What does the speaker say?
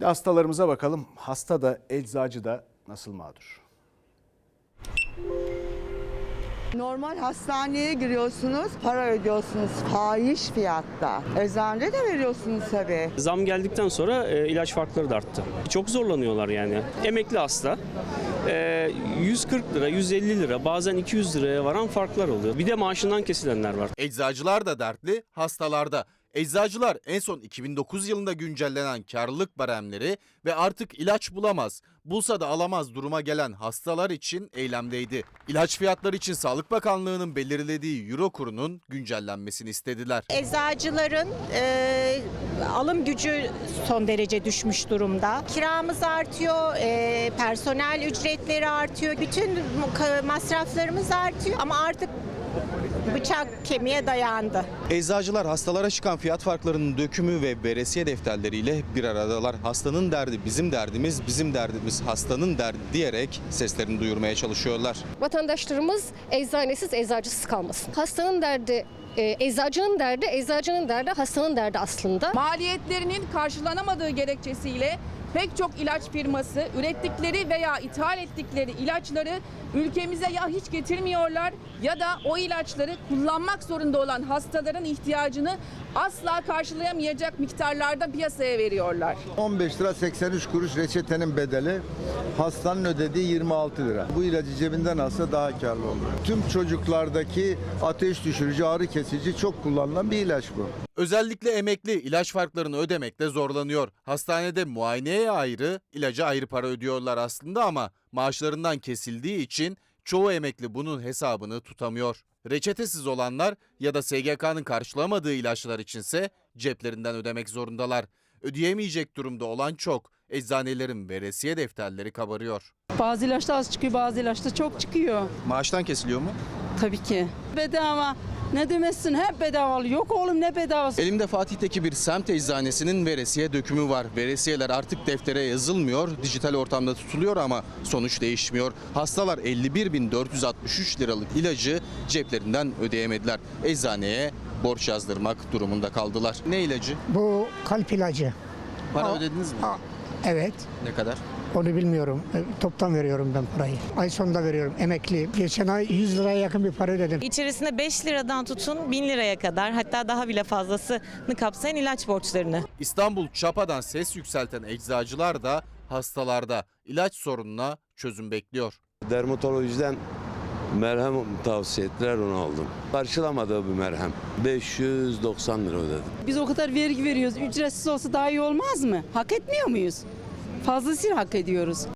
Bir de hastalarımıza bakalım. Hasta da eczacı da nasıl mağdur? Normal hastaneye giriyorsunuz, para ödüyorsunuz fahiş fiyatta. Eczanede de veriyorsunuz tabii. Zam geldikten sonra e, ilaç farkları da arttı. Çok zorlanıyorlar yani. Emekli hasta. e, 140 lira, 150 lira, bazen 200 liraya varan farklar oluyor. Bir de maaşından kesilenler var. Eczacılar da dertli, hastalarda. Eczacılar en son 2009 yılında güncellenen karlılık baremleri ve artık ilaç bulamaz, bulsa da alamaz duruma gelen hastalar için eylemdeydi. İlaç fiyatları için Sağlık Bakanlığı'nın belirlediği euro kurunun güncellenmesini istediler. Eczacıların e, alım gücü son derece düşmüş durumda. Kiramız artıyor, e, personel ücretleri artıyor, bütün masraflarımız artıyor ama artık bıçak kemiğe dayandı. Eczacılar hastalara çıkan fiyat farklarının dökümü ve veresiye defterleriyle bir aradalar. Hastanın derdi bizim derdimiz, bizim derdimiz hastanın derdi diyerek seslerini duyurmaya çalışıyorlar. vatandaşlarımız eczanesiz, eczacısız kalmasın. Hastanın derdi, e, eczacının derdi, eczacının derdi hastanın derdi aslında. maliyetlerinin karşılanamadığı gerekçesiyle pek çok ilaç firması ürettikleri veya ithal ettikleri ilaçları ülkemize ya hiç getirmiyorlar ya da o ilaçları kullanmak zorunda olan hastaların ihtiyacını asla karşılayamayacak miktarlarda piyasaya veriyorlar. 15 lira 83 kuruş reçetenin bedeli, hastanın ödediği 26 lira. Bu ilacı cebinden alsa daha karlı olur. Tüm çocuklardaki ateş düşürücü, ağrı kesici çok kullanılan bir ilaç bu. Özellikle emekli ilaç farklarını ödemekte zorlanıyor. Hastanede muayeneye ayrı, ilaca ayrı para ödüyorlar aslında ama maaşlarından kesildiği için çoğu emekli bunun hesabını tutamıyor. Reçetesiz olanlar ya da SGK'nın karşılamadığı ilaçlar içinse ceplerinden ödemek zorundalar. Ödeyemeyecek durumda olan çok. Eczanelerin veresiye defterleri kabarıyor. Bazı ilaçta az çıkıyor, bazı ilaçta çok çıkıyor. Maaştan kesiliyor mu? Tabii ki. Bedava. Ne demezsin hep bedava. Yok oğlum ne bedavası. Elimde Fatih'teki bir semt eczanesinin veresiye dökümü var. Veresiyeler artık deftere yazılmıyor, dijital ortamda tutuluyor ama sonuç değişmiyor. Hastalar 51.463 liralık ilacı ceplerinden ödeyemediler. Eczaneye borç yazdırmak durumunda kaldılar. Ne ilacı? Bu kalp ilacı. Para Aa, ödediniz mi? aa. Evet. Ne kadar? Onu bilmiyorum. E, Toptan veriyorum ben parayı. Ay sonunda veriyorum. Emekli. Geçen ay 100 liraya yakın bir para ödedim. İçerisinde 5 liradan tutun 1000 liraya kadar hatta daha bile fazlasını kapsayan ilaç borçlarını. İstanbul Çapa'dan ses yükselten eczacılar da hastalarda ilaç sorununa çözüm bekliyor. Dermatolojiden merhem tavsiye ettiler onu aldım. Karşılamadığı bir merhem. 590 lira ödedim. Biz o kadar vergi veriyoruz. Ücretsiz olsa daha iyi olmaz mı? Hak etmiyor muyuz? Fazlasıyla hak ediyoruz.